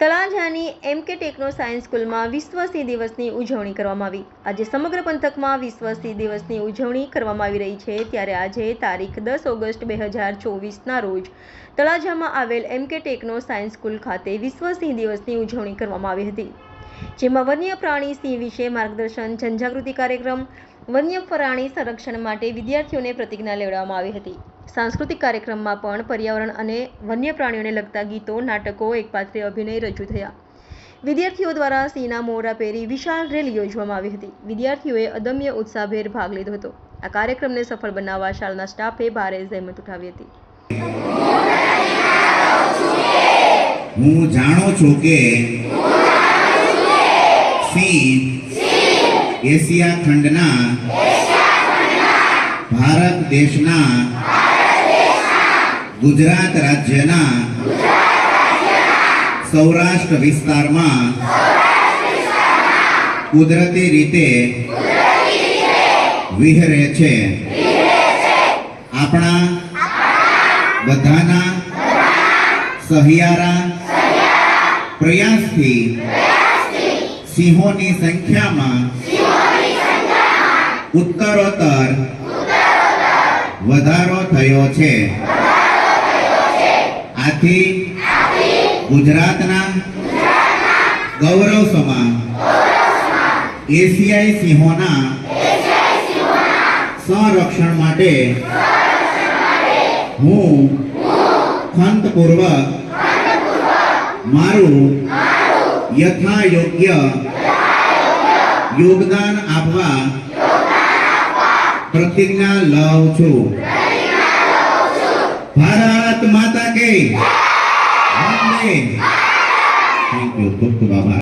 તળાજાની એમ કે techno science સ્કૂલમાં વિશ્વ સિંહ દિવસની ઉજવણી કરવામાં આવી. આજે સમગ્ર પંથકમાં વિશ્વ સિંહ દિવસની ઉજવણી કરવામાં આવી રહી છે. ત્યારે આજે તારીખ દસ ઓગસ્ટ બે હજાર ચોવીસના રોજ તળાજામાં આવેલ એમ કે ટેકનો સાયન્સ સ્કૂલ ખાતે વિશ્વ દિવસની ઉજવણી કરવામાં આવી હતી. જેમાં વન્ય પ્રાણી સિંહ વિશે માર્ગદર્શન, જનજાગૃતિ કાર્યક્રમ, વન્ય પ્રાણી સંરક્ષણ માટે વિદ્યાર્થીઓને પ્રતિજ્ઞા લેવડાવવામાં આવી હતી. સાંસ્કૃતિક કાર્યક્રમમાં પણ પર્યાવરણ અને વન્ય પ્રાણીઓને લગતા ગીતો, નાટકો એકપાત્રીય અભિનય રજૂ થયા. વિદ્યાર્થીઓ દ્વારા સિંહના મોરા પહેરી વિશાળ રેલી યોજવામાં આવી હતી. વિદ્યાર્થીઓએ અદમ્ય ઉત્સાહભેર ભાગ લીધો હતો. આ કાર્યક્રમને સફળ બનાવવા શાળાના સ્ટાફે ભારે જહેમત ઉઠાવી હતી. હું જાણું છું કે સિંહ એશિયા ખંડના ભારત દેશના ગુજરાત રાજ્યના સૌરાષ્ટ્ર વિસ્તારમાં કુદરતી રીતે વિહરે છે. આપણા બધાના સહિયારા પ્રયાસથી સિંહોની સંખ્યામાં ઉત્તરોત્તર વધારો થયો છે. આથી ગુજરાતના ગૌરવ સમા એશિયાઈ સિંહોના સંરક્ષણ માટે હું ખંતપૂર્વક મારું યથા યોગ્ય યોગદાન આપવા પ્રતિજ્ઞા લઉં છું. Bharat tumatake. Amen. Thank you.